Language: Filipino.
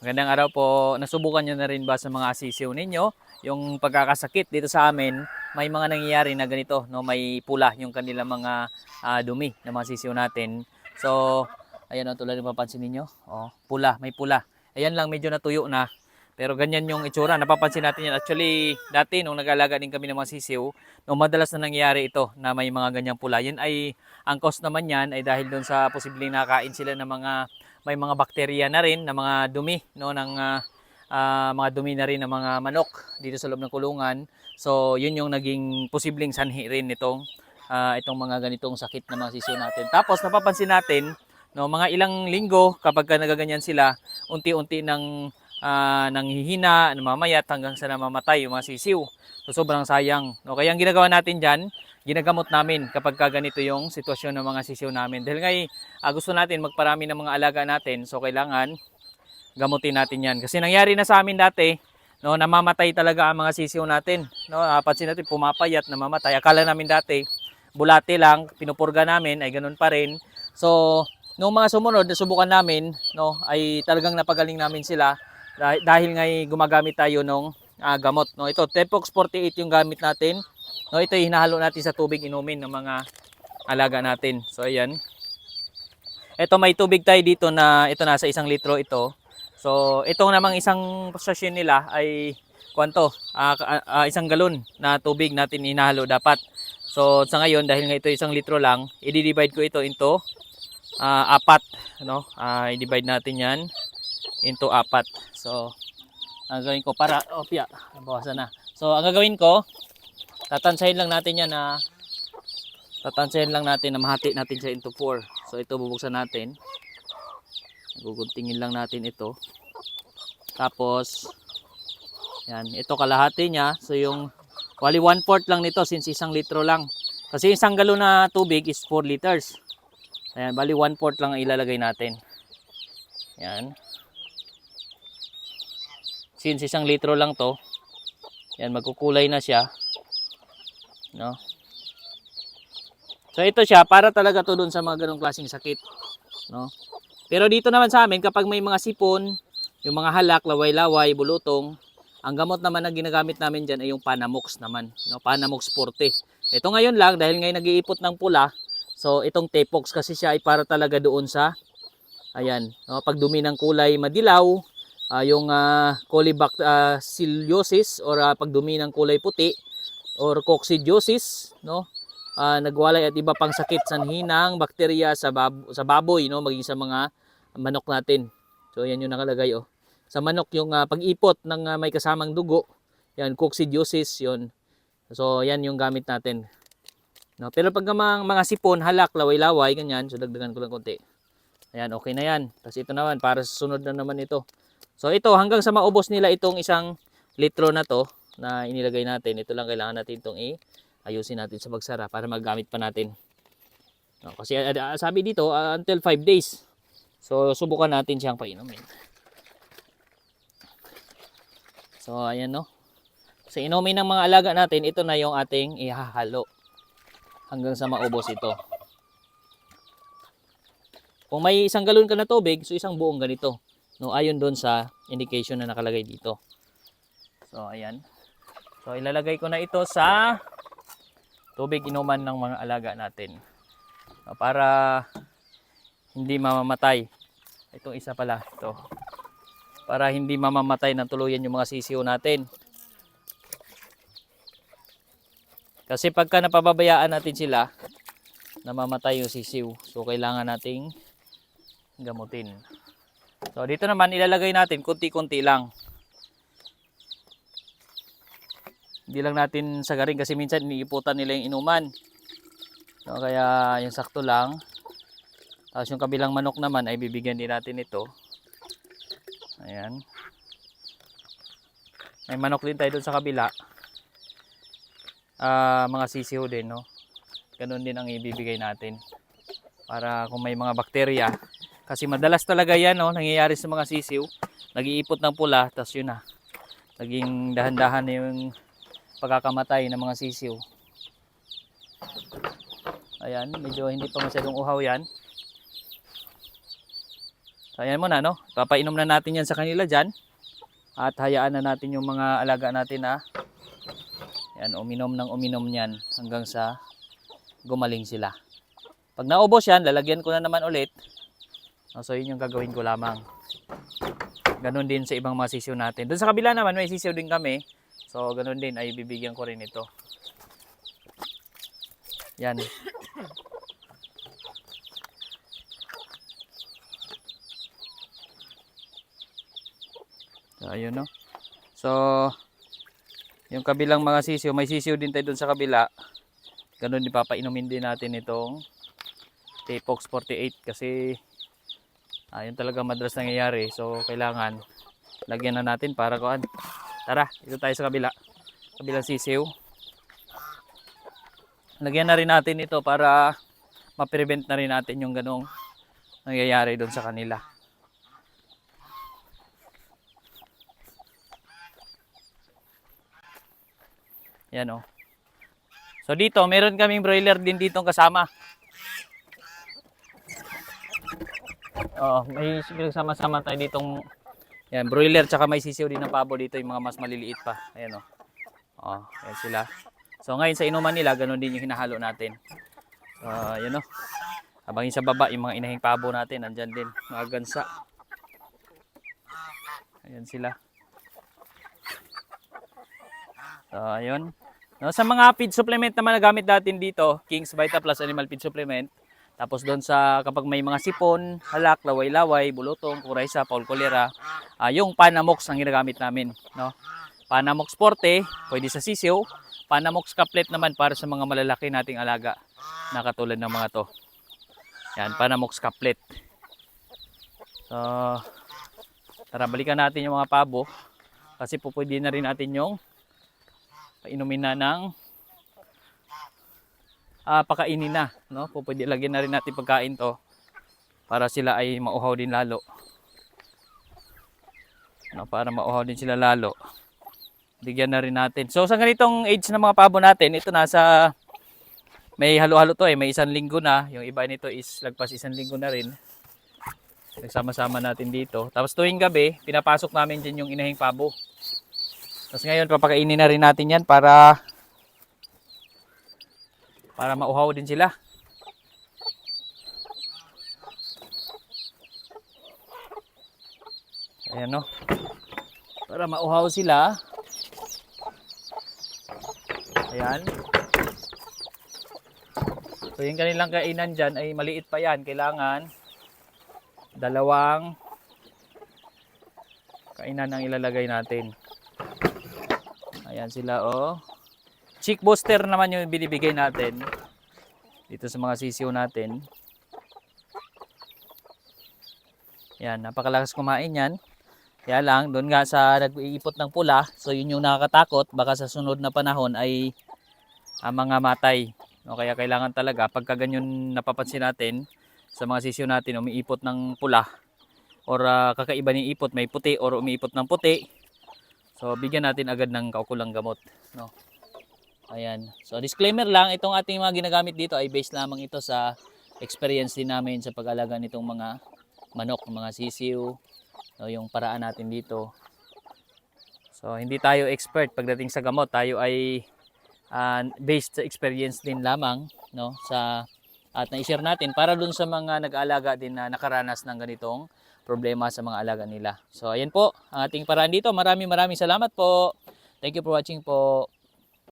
Magandang araw po. Nasubukan nyo na rin ba sa mga sisiw ninyo? Yung pagkakasakit dito sa amin, may mga nangyayari na ganito, no? May pula yung kanilang mga ah, dumi ng mga sisiw natin. So, ayan o, tulad ng mapansin ninyo. Oh, pula, may pula. Ayan lang, medyo natuyo na. Pero ganyan yung itsura. Napapansin natin yan. Actually, dati nung nag-alaga din kami ng mga sisiw, nung madalas na nangyayari ito na may mga ganyang pula, yun ay, ang cause naman yan ay dahil doon sa posibleng nakain sila ng mga, may mga bakterya na rin, na mga dumi, no, ng ah, ah, mga dumi na rin ng mga manok dito sa loob ng kulungan. So, yun yung naging posibleng sanhi rin nitong, ah, itong mga ganitong sakit na mga sisiw natin. Tapos, napapansin natin, no, mga ilang linggo, kapag ka nagaganyan sila, unti-unti nang ah, nanghihina, namamayat hanggang sa namamatay yung mga sisiw. So sobrang sayang. No, kaya ang ginagawa natin diyan, ginagamot namin kapag ka ganito yung sitwasyon ng mga sisiw namin. Dahil ngay ah, gusto natin magparami ng mga alaga natin, so kailangan gamutin natin 'yan. Kasi nangyari na sa amin dati, no, namamatay talaga ang mga sisiw natin. No, ah, pansin natin pumapayat, namamatay. Akala namin dati bulate lang, pinupurga namin ay ganun pa rin. So, nung mga sumunod na subukan namin, no, ay talagang napagaling namin sila dahil, dahil nga gumagamit tayo ng gamot. No? Ito, Tepox 48 yung gamit natin. No, ito yung hinahalo natin sa tubig inumin ng mga alaga natin. So, ayan. Ito may tubig tayo dito na ito nasa isang litro ito. So, itong namang isang sachet nila ay kwanto, ah, ka- ah, isang galon na tubig natin hinahalo dapat. So, sa ngayon, dahil nga ito isang litro lang, i-divide ko ito into ah, apat. No? Ah, i-divide natin yan into apat. So, ang gagawin ko para, oh, piya, bawasan na. So, ang gagawin ko, tatansahin lang natin yan na, tatansahin lang natin na mahati natin siya into 4. So, ito bubuksan natin. Guguntingin lang natin ito. Tapos, yan, ito kalahati niya. So, yung, wali 1 fourth lang nito since isang litro lang. Kasi isang galon na tubig is 4 liters. Ayan, bali 1 fourth lang ang ilalagay natin. Yan. Since isang litro lang to, yan magkukulay na siya. No? So ito siya para talaga to dun sa mga ganong klaseng sakit, no? Pero dito naman sa amin kapag may mga sipon, yung mga halak, laway-laway, bulutong, ang gamot naman na ginagamit namin diyan ay yung Panamox naman, no? Panamox Forte. Ito ngayon lang dahil ngayon nag-iipot ng pula, so itong Tepox kasi siya ay para talaga doon sa ayan, no? pag dumi ng kulay madilaw, ah, yung uh, colibaciliosis or ah, pagdumi ng kulay puti or coccidiosis no? Ah, nagwalay at iba pang sakit sa hinang bakterya sa bab- sa baboy no? Maging sa mga manok natin. So yan yung nakalagay oh. Sa manok yung ah, pag-ipot ng ah, may kasamang dugo yan coccidiosis yon so yan yung gamit natin. No? Pero pag mga, mga sipon halak laway-laway ganyan so dagdagan ko lang konti. Ayan okay na yan. Tapos ito naman para sa sunod na naman ito So ito hanggang sa maubos nila itong isang litro na to na inilagay natin. Ito lang kailangan natin itong i-ayusin natin sa pagsara para magamit pa natin. No, kasi ah, sabi dito ah, until 5 days. So subukan natin siyang painumin. So ayan no. Sa inumin ng mga alaga natin, ito na yung ating ihahalo hanggang sa maubos ito. Kung may isang galon ka na tubig, so isang buong ganito no ayon doon sa indication na nakalagay dito. So ayan. So ilalagay ko na ito sa tubig inuman ng mga alaga natin. No, para hindi mamamatay. Itong isa pala ito. Para hindi mamamatay ng tuluyan yung mga sisiyo natin. Kasi pagka napababayaan natin sila namamatay yung sisiw. So kailangan nating gamutin So dito naman ilalagay natin kunti-kunti lang. Hindi lang natin sagarin kasi minsan iniiputan nila yung inuman. So kaya yung sakto lang. Tapos yung kabilang manok naman ay bibigyan din natin ito. Ayan. May manok din tayo doon sa kabila. Ah, mga sisiho din, no. Ganun din ang ibibigay natin. Para kung may mga bakterya, kasi madalas talaga yan, no, nangyayari sa mga sisiw. Nag-iipot ng pula, tapos yun na. Naging dahan-dahan na yung pagkakamatay ng mga sisiw. Ayan, medyo hindi pa masyadong uhaw yan. So ayan muna no. Papainom na natin yan sa kanila dyan. At hayaan na natin yung mga alaga natin na yan, uminom ng uminom yan hanggang sa gumaling sila. Pag naubos yan, lalagyan ko na naman ulit. No, so yun yung gagawin ko lamang. Ganon din sa ibang mga sisiw natin. Doon sa kabila naman, may sisiw din kami. So ganon din ay bibigyan ko rin ito. Yan. So, ayun no. So, yung kabilang mga sisiw, may sisiw din tayo dun sa kabila. Ganun din papainumin din natin itong Tapox 48 kasi ayun talaga madalas nangyayari. So, kailangan lagyan na natin para kuan. Tara, dito tayo sa kabila. Kabilang sisiw. Lagyan na rin natin ito para ma-prevent na rin natin yung ganong nangyayari doon sa kanila. Yan o. So dito, meron kaming broiler din ditong kasama. Oh, may sama-sama tayo ditong yan, broiler tsaka may sisiw din ng pabo dito yung mga mas maliliit pa. Ayan o. Oh, yan sila. So ngayon sa inuman nila, ganun din yung hinahalo natin. So, yun o. Habang yung sa baba, yung mga inahing pabo natin, andyan din. Mga gansa. Ayan sila. So, ayun. No, sa mga feed supplement naman na gamit natin dito, King's Vita Plus Animal Feed Supplement. Tapos doon sa kapag may mga sipon, halak, laway-laway, bulutong, kuraysa, paul cholera, ah, yung Panamox ang ginagamit namin, no? Panamox Forte, pwede sa sisiw. Panamox Caplet naman para sa mga malalaki nating alaga na katulad ng mga to. Yan, Panamox Caplet. So, tara balikan natin yung mga pabo kasi po pwede na rin natin yung painumin na ng ah, pakainin na, no? Pwede lagyan na rin natin pagkain to para sila ay mauhaw din lalo. No, para mauhaw din sila lalo. Bigyan na rin natin. So sa ganitong age ng mga pabo natin, ito nasa may halo-halo to eh, may isang linggo na. Yung iba nito is lagpas isang linggo na rin. Nagsama-sama natin dito. Tapos tuwing gabi, pinapasok namin din yung inahing pabo. Tapos ngayon papakainin na rin natin yan para para mauhaw din sila. Ayan no. Para mauhaw sila. Ayan. So yung kanilang kainan dyan ay maliit pa yan. Kailangan dalawang kainan ang ilalagay natin. Ayan sila oh. Chick booster naman yung binibigay natin dito sa mga sisiw natin. Yan, napakalakas kumain yan. Kaya lang, doon nga sa nag-iipot ng pula, so yun yung nakakatakot, baka sa sunod na panahon ay ang mga matay. No, kaya kailangan talaga, pagka ganyan napapansin natin, sa mga sisiw natin, umiipot ng pula, or ah, kakaiba ng ipot, may puti, or umiipot ng puti, so bigyan natin agad ng kaukulang gamot. No? Ayan. So disclaimer lang, itong ating mga ginagamit dito ay based lamang ito sa experience din namin sa pag-alaga nitong mga manok, mga sisiw, no, yung paraan natin dito. So hindi tayo expert pagdating sa gamot, tayo ay ah, based sa experience din lamang no sa at na-share natin para dun sa mga nag-aalaga din na nakaranas ng ganitong problema sa mga alaga nila. So ayan po ang ating paraan dito. Maraming maraming salamat po. Thank you for watching po.